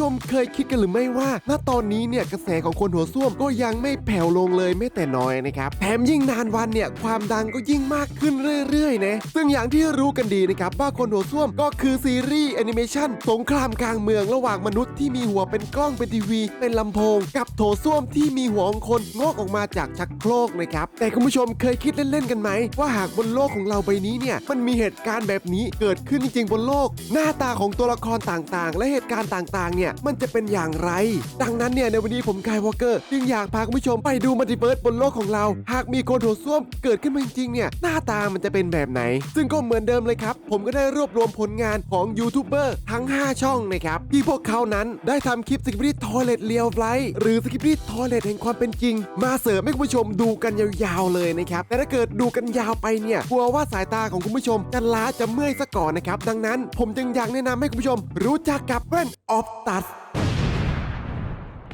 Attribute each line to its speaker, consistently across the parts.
Speaker 1: ชมเคยคิดกันหรือไม่ว่า ณตอนนี้เนี่ยกระแสของคนหัวส้วมก็ยังไม่แผ่วลงเลยแม้แต่น้อยนะครับแถมยิ่งนานวันเนี่ยความดังก็ยิ่งมากขึ้นเรื่อยๆนะซึ่งอย่างที่รู้กันดีนะครับว่าคนหัวส้วมก็คือซีรีส์แอนิเมชันสงครามกลางเมืองระหว่างมนุษย์ที่มีหัวเป็นกล้องเป็นทีวี เป็นลำโพง กับโถส้วมที่มีหัวของคนงอกออกมาจากชักโครกนะครับแต่คุณผู้ชมเคยคิดเล่นๆกันไหม ว่าหากบนโลกของเราใบนี้เนี่ยมันมีเหตุการณ์แบบนี้เกิดขึ้นจริงๆบนโลก หน้าตาของตัวละครต่างๆ และเหตุการณ์ต่างๆเนี่ยมันจะเป็นอย่างไร ดังนั้นเนี่ยในวันนี้ผมกายวอลเกอร์จึงอยากพาคุณผู้ชมไปดูมัลติเวิร์สบนโลกของเรา หากมีคนโถส้วมเกิดขึ้นมาจริงๆเนี่ยหน้าตามันจะเป็นแบบไหน ซึ่งก็เหมือนเดิมเลยครับ ผมก็ได้รวบรวมผลงานของยูทูบเบอร์ทั้ง 5 ช่องนะครับที่พวกเขานั้นได้ทำคลิปสกิปปี้ทอเลตเลียวไฟหรือสกิปปี้ทอเลตแห่งความเป็นจริง มาเสริมให้คุณผู้ชมดูกันยาวๆเลยนะครับแต่ถ้าเกิดดูกันยาวไปเนี่ยกลัวว่าสายตาของคุณผู้ชมจะล้าจะเมื่อยซะก่อนนะครับดังนั้นผมจึงอยากแนะนำให้คุณผู้ชมรู้จักกับแว่นออฟตส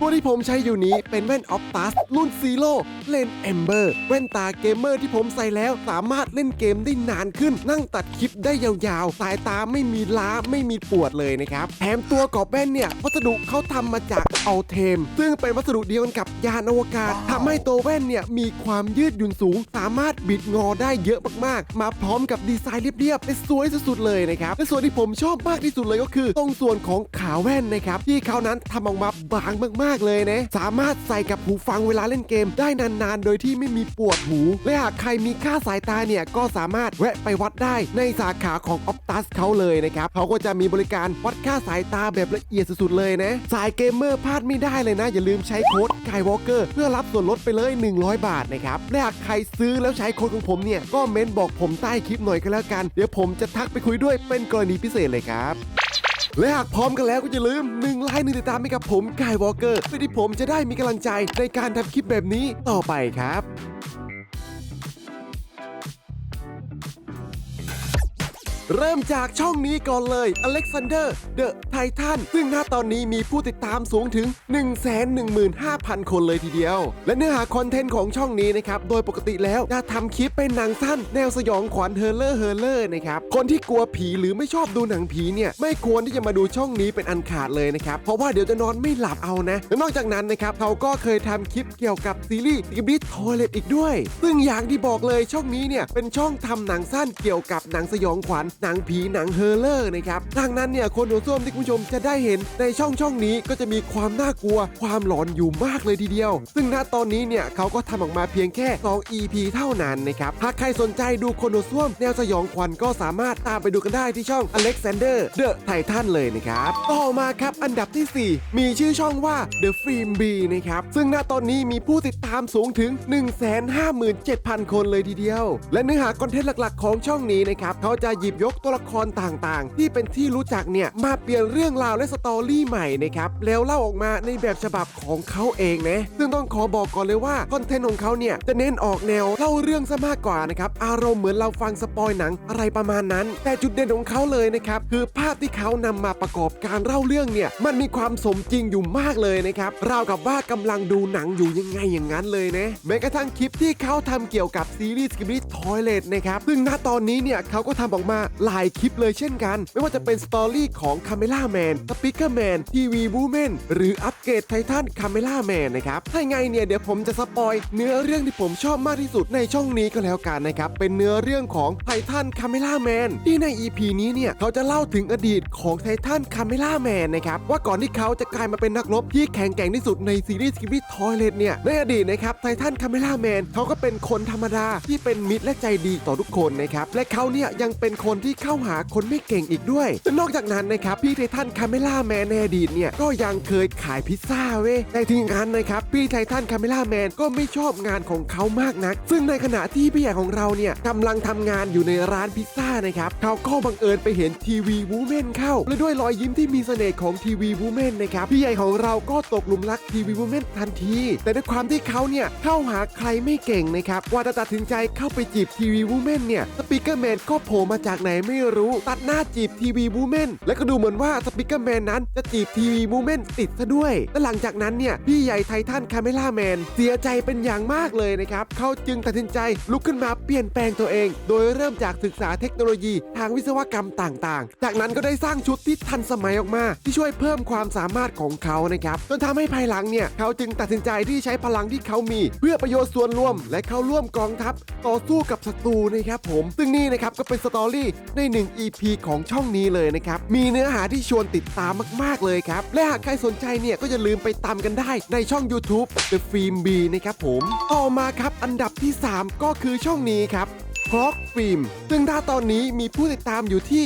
Speaker 1: ตัวที่ผมใช้อยู่นี้เป็นแว่นออ t ตัสรุ่นซีโร่เลนเอมเบอร์แว่นตาเกมเมอร์ที่ผมใส่แล้วสามารถเล่นเกมได้นานขึ้น นั่งตัดคลิปได้ยาวๆ สายตาไม่มีล้าไม่มีปวดเลยนะครับแถมตัวกรอบแว่นเนี่ยวัสดุเขาทำมาจาก อัลเทม ซึ่งเป็นวัสดุเดียวกันกับยานอวกาศทำให้ตัวแว่นเนี่ยมีความยืดหยุ่นสูง สามารถบิดงอได้เยอะมากๆ มาพร้อมกับดีไซน์เรียบๆและสวยสุดๆเลยนะครับและส่วนที่ผมชอบมากที่สุดเลยก็คือ ตรงส่วนของขาแว่นนะครับที่เขานั้นทำออกมาบางมากๆเลยนะสามารถใส่กับหูฟังเวลาเล่นเกมได้นานๆ โดยที่ไม่มีปวดหู และหากใครมีค่าสายตาเนี่ยก็สามารถแวะไปวัดได้ในสาขาของ Optus เขาเลยนะครับเขาก็จะมีบริการวัดค่าสายตาแบบละเอียดสุดๆเลยนะสายเกมเมอร์พลาดไม่ได้เลยนะ อย่าลืมใช้โค้ด Skywalker เพื่อรับส่วนลดไปเลย 100 บาทนะครับและหากใครซื้อแล้วใช้โค้ดของผมเนี่ย ก็เม้นบอกผมใต้คลิปหน่อยก็แล้วกัน เดี๋ยวผมจะทักไปคุยด้วยเป็นกรณีพิเศษเลยครับและหากพร้อมกันแล้วก็อย่าลืม1ไลค์หนึ่งติดตามให้กับผมกายวอลเกอร์เพื่อที่ผมจะได้มีกำลังใจในการทำคลิปแบบนี้ต่อไปครับ เริ่มจากช่องนี้ก่อนเลย Alexander The Titan ซึ่งณตอนนี้มีผู้ติดตามสูงถึง 115,000 คนเลยทีเดียว และเนื้อหาคอนเทนต์ของช่องนี้นะครับ โดยปกติแล้วจะทำคลิปเป็นหนังสั้น แนวสยองขวัญเฮอร์เลอร์เฮอร์เลอร์นะครับ คนที่กลัวผีหรือไม่ชอบดูหนังผีเนี่ย ไม่ควรที่จะมาดูช่องนี้เป็นอันขาดเลยนะครับ เพราะว่าเดี๋ยวจะนอนไม่หลับเอานะและนอกจากนั้นนะครับเขาก็เคยทำคลิปเกี่ยวกับซีรีส์กิบิททอยเลตอีกด้วย ซึ่งอย่างที่บอกเลยช่องนี้เนี่ยเป็นช่องทำหนังสั้นเกี่ยวกับหนังสยองขวัญหนังผีหนังเฮอร์เลอร์นะครับดังนั้นเนี่ยคนหัวส้วมที่คุณผู้ชมจะได้เห็นในช่องช่องนี้ก็จะมีความน่ากลัว ความหลอนอยู่มากเลยทีเดียว ซึ่งณตอนนี้เนี่ยเขาก็ทำออกมาเพียงแค่ 2 EP เท่านั้นนะครับหากใครสนใจดูคนหัวส้วม แนวสยองขวัญก็สามารถตามไปดูกันได้ที่ช่อง Alexander The Titan เลยนะครับต่อมาครับอันดับทีสี่4 มีชื่อช่องว่า The Film B นะครับซึ่งณตอนนี้มีผู้ติดตามสูงถึง 157,000 คนเลยทีเดียว และเนื้อหาคอนเทนต์หลักๆ ของช่องนี้นะครับเขาจะหยิบยกตัวละครต่างๆ ที่เป็นที่รู้จักเนี่ย มาเปลี่ยนเรื่องราวและสตอรี่ใหม่นะครับ แล้วเล่าออกมาในแบบฉบับของเขาเองนะ ซึ่งต้องขอบอกก่อนเลยว่าคอนเทนต์ของเขาเนี่ย จะเน้นออกแนวเล่าเรื่องซะมากกว่านะครับ อารมณ์เหมือนเราฟังสปอยหนังอะไรประมาณนั้น แต่จุดเด่นของเขาเลยนะครับ คือภาพที่เขานำมาประกอบการเล่าเรื่องเนี่ย มันมีความสมจริงอยู่มากเลยนะครับ ราวกับว่ากำลังดูหนังอยู่ยังไงอย่างนั้นเลยนะ แม้กระทั่งคลิปที่เขาทำเกี่ยวกับซีรีส์กิบิททอยเลตนะครับ ซึ่งณตอนนี้เนี่ยเขาก็ทำออกมาหลายคลิปเลยเช่นกัน ไม่ว่าจะเป็นสตอรี่ของคาเมล่าแมนสปิเกอร์แมนทีวีบูแมนหรืออัปเกรดไททันคาเมล่าแมนนะครับ ถ้าไงเนี่ย เดี๋ยวผมจะสปอย เนื้อเรื่องที่ผมชอบมากที่สุดในช่องนี้ก็แล้วกันนะครับ เป็นเนื้อเรื่องของไททันคาเมล่าแมนที่ใน EP นี้เนี่ย เขาจะเล่าถึงอดีตของไททันคาเมล่าแมนนะครับ ว่าก่อนที่เขาจะกลายมาเป็นนักรบที่แข็งแกร่งที่สุดในซีรีส์สกิปปี้ทอยเลตเนี่ยในอดีตนะครับไททันคาเมล่าแมนเขาก็เป็นคนธรรมดาที่เป็นมิตรและใจดีต่อทุกคนนะครับและเขาเนี่ยยังเป็นคนที่ที่เข้าหาคนไม่เก่งอีกด้วยและนอกจากนั้นนะครับพี่ไททันคาเมล่าแมนในอดีตเนี่ยก็ยังเคยขายพิซซ่าเว้ยแต่ถึงานนะครับพี่ไททันคาเมล่าแมนก็ไม่ชอบงานของเขามากนัก ซึ่งในขณะที่พี่ใหญ่ของเราเนี่ยกำลังทำงานอยู่ในร้านพิซซ่านะครับเขาก็บังเอิญไปเห็นทีวีวูแมนเข้า และด้วยรอยยิ้มที่มีเสน่ห์ของทีวีวูแมนนะครับพี่ใหญ่ของเราก็ตกหลุมรักทีวีวูแมนทันที แต่ด้วยความที่เขาเนี่ยเข้าหาใครไม่เก่งนะครับว่าจะตัดสินใจเข้าไปจีบทีวีวูแมนเนี่ยสปีกเกอร์แมนก็โผล่มาจากไหนไม่รู้ตัดหน้าจีบทีวีบูแมนและก็ดูเหมือนว่าสปิเกอร์แมนนั้นจะจีบทีวีบูแมนติดซะด้วย และหลังจากนั้นเนี่ยพี่ใหญ่ไททันคาเมล่าแมนเสียใจเป็นอย่างมากเลยนะครับ เขาจึงตัดสินใจลุกขึ้นมาเปลี่ยนแปลงตัวเอง โดยเริ่มจากศึกษาเทคโนโลยีทางวิศวกรรมต่างๆ จากนั้นก็ได้สร้างชุดที่ทันสมัยออกมา ที่ช่วยเพิ่มความสามารถของเขานะครับจนทำให้ภายหลังเนี่ยเขาจึงตัดสินใจที่ใช้พลังที่เขามี เพื่อประโยชน์ส่วนรวม และเข้าร่วมกองทัพ ต่อสู้กับศัตรูนะครับผมซึ่งนี่นะครับก็เป็นสตอรี่ใน 1 EP ของช่องนี้เลยนะครับ มีเนื้อหาที่ชวนติดตามมาก ๆ เลยครับ และหากใครสนใจเนี่ย ก็อย่าลืมไปตามกันได้ในช่อง YouTube The Film B นะครับผม ต่อมาครับอันดับที่ 3 ก็คือช่องนี้ครับคล็อกฟิล์มซึ่งถ้าตอนนี้มีผู้ติดตามอยู่ที่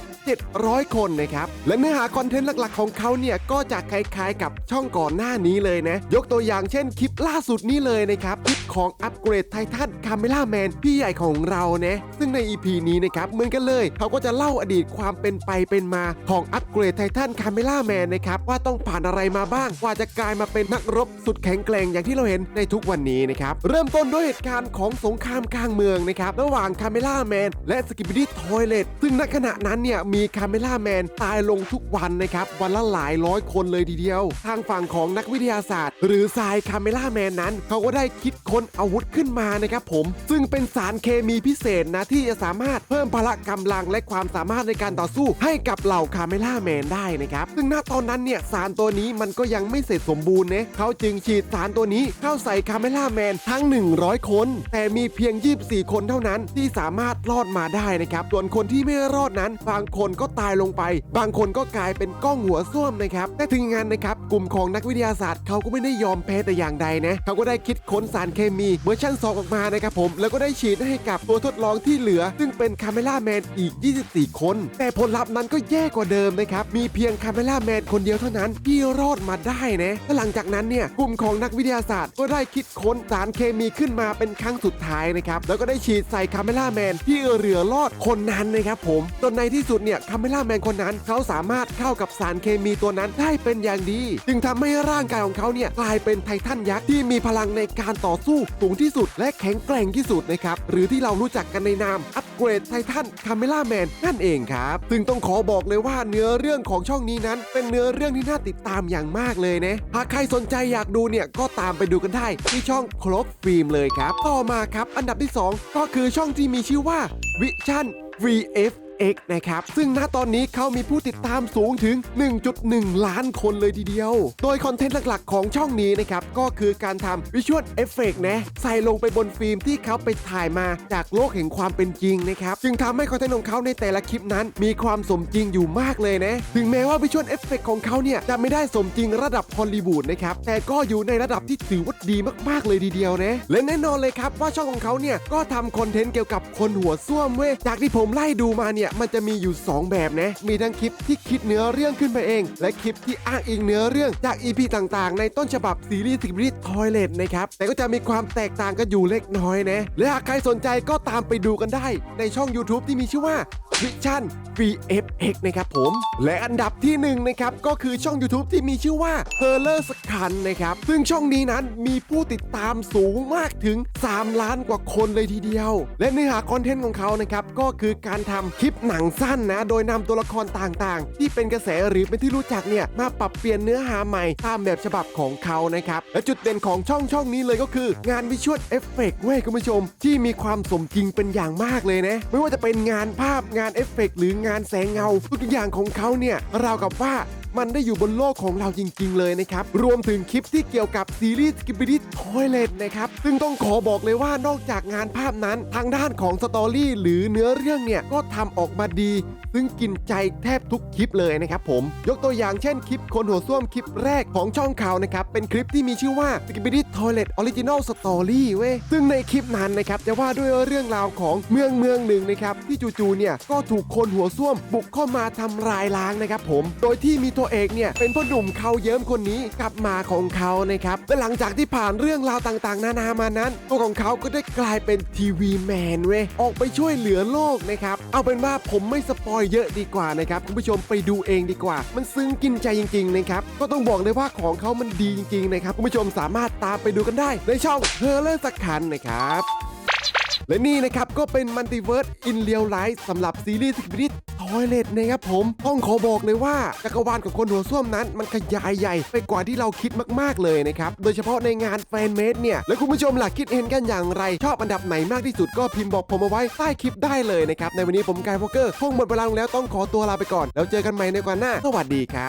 Speaker 1: 56,700 คนนะครับ และเนื้อหาคอนเทนต์หลักๆ ของเขาเนี่ย ก็จะคล้ายๆกับช่องก่อนหน้านี้เลยนะ ยกตัวอย่างเช่นคลิปล่าสุดนี้เลยนะครับคลิปของอัปเกรดไททันคาเมล่าแมนพี่ใหญ่ของเรานะซึ่งใน EP นี้นะครับเหมือนกันเลย เขาก็จะเล่าอดีตความเป็นไปเป็นมาของอัปเกรดไททันคาเมล่าแมนนะครับว่าต้องผ่านอะไรมาบ้างกว่าจะกลายมาเป็นนักรบสุดแข็งแกร่งอย่างที่เราเห็นในทุกวันนี้นะครับเริ่มต้นด้วยเหตุการณ์ของสงครามกลางเมืองนะครับระหว่างคาเมล่าแมนและสกิป d ดี้ทอยเลตซึ่งณขณะนั้นเนี่ยมีคาเมล่าแมนตายลงทุกวันนะครับวันละหลายร้อยคนเลยทีเดียว ทางฝั่งของนักวิทยาศาสตร์ หรือทรายคาเมล่าแมนนั้น เขาก็ได้คิดค้นอาวุธขึ้นมานะครับผม ซึ่งเป็นสารเคมีพิเศษนะที่จะสามารถเพิ่มพละกำลังและความสามารถในการต่อสู้ให้กับเหล่าคาเมล่าแมนได้นะครับ ซึ่งณตอนนั้นเนี่ยสารตัวนี้มันก็ยังไม่เสร็จสมบูรณ์นะเขาจึงฉีดสารตัวนี้เข้าใส่คาเมล่าแมนทั้ง 100 คน แต่มีเพียง 24 คนเท่านั้นที่สามารถรอดมาได้นะครับ ส่วนคนที่ไม่รอดนั้น บางคนก็ตายลงไป บางคนก็กลายเป็นก้องหัวส้วมนะครับ แต่ถึงอย่านนนะครับ กลุ่มของนักวิทยาศาสตร์เขาก็ไม่ได้ยอมแพ้แต่อย่างใดนะ เขาก็ได้คิดค้นสารเคมีเวอร์ชัน2 ออกมานะครับผม แล้วก็ได้ฉีดให้กับตัวทดลองที่เหลือ ซึ่งเป็นคาเมล่าแมนอีก 24 คน แต่ผลลัพธ์นั้นก็แย่กว่าเดิมนะครับ มีเพียงคาเมล่าแมนคนเดียวเท่านั้นที่รอดมาได้นะและหลังจากนั้นเนี่ยกลุ่มของนักวิทยาศาสตร์ก็ได้คิดค้นสารเคมีขึ้นมาเป็นครั้งสุดท้ายนะครับแล้วก็ได้ฉีดใส่คาเมล่าแมนที่เหลือรอดคนนั้นนะครับผมจนในที่สุดเนี่ยคาเมล่าแมนคนนั้นเขาสามารถเข้ากับสารเคมีตัวนั้นได้เป็นอย่างดี จึงทำให้ร่างกายของเขาเนี่ยกลายเป็นไททันยักษ์ที่มีพลังในการต่อสู้สูงที่สุด และแข็งแกร่งที่สุดนะครับ หรือที่เรารู้จักกันในนามอัปเกรดไททันคาเมล่าแมนนั่นเองครับ ซึ่งต้องขอบอกเลยว่าเนื้อเรื่องของช่องนี้นั้น เป็นเนื้อเรื่องที่น่าติดตามอย่างมากเลยนะหากใครสนใจอยากดูเนี่ยก็ตามไปดูกันได้ที่ช่องครกฟิล์มเลยครับ ต่อมาครับ อันดับที่ 2 ก็คือช่องที่มีชื่อว่าวิชั่น VF X นะครับ ซึ่งณตอนนี้เขามีผู้ติดตามสูงถึง 1.1 ล้านคนเลยทีเดียว โดยคอนเทนต์หลักๆ ของช่องนี้นะครับ ก็คือการทำวิชวลเอฟเฟกนะ ใส่ลงไปบนฟิล์มที่เขาไปถ่ายมาจากโลกแห่งความเป็นจริงนะครับ จึงทำให้คอนเทนต์ของเขาในแต่ละคลิปนั้น มีความสมจริงอยู่มากเลยนะ ถึงแม้ว่าวิชวลเอฟเฟกของเขาเนี่ยจะไม่ได้สมจริงระดับฮอลลีวูดนะครับ แต่ก็อยู่ในระดับที่ถือว่าดีมากๆเลยทีเดียวนะ และแน่นอนเลยครับว่าช่องของเขาเนี่ยก็ทำคอนเทนต์เกี่ยวกับคนหัวส้วมเว้ย จากที่ผมไล่ดูมาเนี่ยมันจะมีอยู่ 2 แบบนะ มีทั้งคลิปที่คิดเนื้อเรื่องขึ้นมาเอง และคลิปที่อ้างอิงเนื้อเรื่องจาก EP ต่างๆ ในต้นฉบับซีรีส์สิบริทอยเลตนะครับ แต่ก็จะมีความแตกต่างกันอยู่เล็กน้อยนะ และหากใครสนใจก็ตามไปดูกันได้ ในช่อง YouTube ที่มีชื่อว่าวิชั่น VFX นะครับผม และอันดับที่หนึ่งนะครับ ก็คือช่อง YouTube ที่มีชื่อว่า h e r l e r s c a n นะครับ ซึ่งช่องนี้นั้นมีผู้ติดตามสูงมากถึง 3 ล้านกว่าคนเลยทีเดียว และเนื้อหาคอนเทนต์ของเขานะครับ ก็คือการทำคลิปหนังสั้นนะ โดยนำตัวละครต่างๆ ที่เป็นกระแสหรือเป็นที่รู้จักเนี่ยมาปรับเปลี่ยนเนื้อหาใหม่ตามแบบฉบับของเขานะครับ และจุดเด่นของช่องช่องนี้เลยก็คือ งานวิชวลเอฟเฟกต์เว้ยคุณผู้ชม ที่มีความสมจริงเป็นอย่างมากเลยนะ ไม่ว่าจะเป็นงานภาพงานเอฟเฟกต์หรืองานแสงเงาทุกอย่างของเขาเนี่ยราวกับว่า มันได้อยู่บนโลกของเราจริง ๆ เลยนะครับ รวมถึงคลิปที่เกี่ยวกับซีรีส์ s k i p p y d Toilet นะครับ ซึ่งต้องขอบอกเลยว่านอกจากงานภาพนั้น ทางด้านของสตอรี่หรือเนื้อเรื่องเนี่ยก็ทำออกมาดี ซึ่งกินใจแทบทุกคลิปเลยนะครับผม ยกตัวอย่างเช่นคลิปคนหัวส้วมคลิปแรกของช่องข่าวนะครับ เป็นคลิปที่มีชื่อว่า s k i p p y Toilet Original Story เว้ย ซึ่งในคลิปนั้นนะครับจะว่าด้วยเรื่องราวของเมืองเมืองหนึ่งนะครับที่จู่ๆเนี่ยก็ถูกคนหัวส้วมบุกเข้ามาทำลายล้างนะครับผม โดยที่มีตัวเอกเนี่ยเป็นพ่อหนุ่มเขาเยิ้มคนนี้กับมาของเขานะครับและหลังจากที่ผ่านเรื่องราวต่างๆ นานามานั้น ตัวของเขาก็ได้กลายเป็นทีวีแมนเว้ยออกไปช่วยเหลือโลกนะครับเอาเป็นว่าผมไม่สปอยเยอะดีกว่านะครับคุณผู้ชมไปดูเองดีกว่า มันซึ้งกินใจจริงๆนะครับก็ต้องบอกเลยว่าของเขามันดีจริงๆนะครับคุณผู้ชมสามารถตามไปดูกันได้ ในช่องเฮอร์เลอร์สักคันนะครับและนี่นะครับก็เป็นมัลติเวิร์สอินเลียวไลท์สำหรับซีรีส์สกิบิท อยเลตนะครับผม ต้องขอบอกเลยว่าจักรวาลของคนหัวส้วมนั้น มันขยายใหญ่ไปกว่าที่เราคิดมากๆเลยนะครับ โดยเฉพาะในงานแฟนเมดเนี่ย แล้วคุณผู้ชมล่ะคิดเห็นกันอย่างไร ชอบอันดับไหนมากที่สุดก็พิมพ์บอกผมเอาไว้ใต้คลิปได้เลยนะครับ ในวันนี้ผมกายโฟเกอร์คงหมดเวลาลงแล้วต้องขอตัวลาไปก่อน แล้วเจอกันใหม่ในวันหน้า สวัสดีครับ